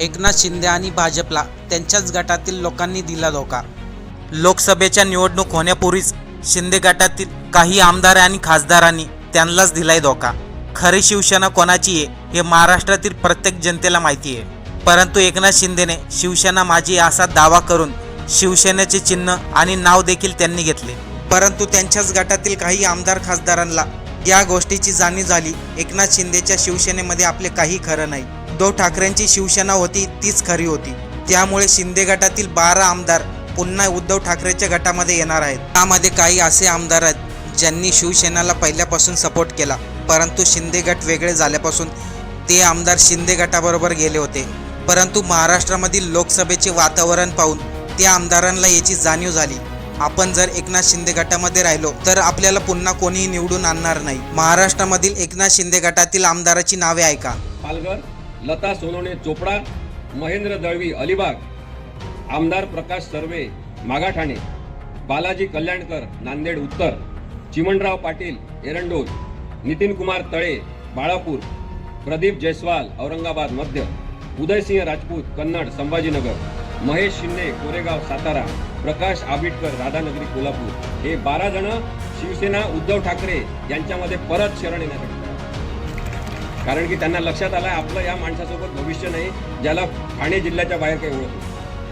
एकनाथ शिंदे आणि भाजपला त्यांच्याच गटातील लोकांनी दिला धोका. लोकसभेच्या निवडणूक होण्यापूर्वीच शिंदे गटातील काही आमदार आणि खासदारांनी त्यांनाच दिलाय धोका. खरी शिवसेना कोणाची आहे हे महाराष्ट्रातील प्रत्येक जनतेला माहिती आहे. परंतु एकनाथ शिंदेने शिवसेना माझी असा दावा करून शिवसेनेचे चिन्ह आणि नाव देखील त्यांनी घेतले. परंतु त्यांच्याच गटातील काही आमदार खासदारांना या गोष्टीची जाणीव झाली. एकनाथ शिंदेच्या शिवसेनेमध्ये आपले काही खरं नाही. उद्धव ठाकरेंची शिवसेना होती तीच खरी होती. त्यामुळे शिंदे गटातील बारा आमदार पुन्हा उद्धव ठाकरेच्या गटामध्ये येणार आहेत. त्यामध्ये काही असे आमदार आहेत ज्यांनी शिवसेनाला पहिल्यापासून सपोर्ट केला परंतु शिंदे गट वेगळे झाल्यापासून ते आमदार शिंदे गटाबरोबर गेले होते. परंतु महाराष्ट्रामधील लोकसभेचे वातावरण पाहून त्या आमदारांना याची जाणीव झाली. आपण जर एकनाथ शिंदे गटामध्ये राहिलो तर आपल्याला पुन्हा कोणीही निवडून आणणार नाही. महाराष्ट्रामधील एकनाथ शिंदे गटातील आमदाराची नावे ऐका. पालघर. लता सोनवणे चोपडा महेंद्र दळवी अलिबाग आमदार प्रकाश सर्वे मागाठाणे बालाजी कल्याणकर नांदेड उत्तर चिमणराव पाटील एरंडोल नितीन कुमार तळे बाळापूर प्रदीप जयस्वाल औरंगाबाद मध्य उदयसिंह राजपूत कन्नड संभाजीनगर महेश शिंदे कोरेगाव सातारा प्रकाश आबिटकर राधानगरी कोल्हापूर हे बारा जण शिवसेना उद्धव ठाकरे यांच्यामध्ये परत शरण येण्यासाठी कारण की त्यांना लक्षात आलं आपलं या माणसासोबत भविष्य नाही ज्याला ठाणे जिल्ह्याच्या बाहेर काही ओळख नाही.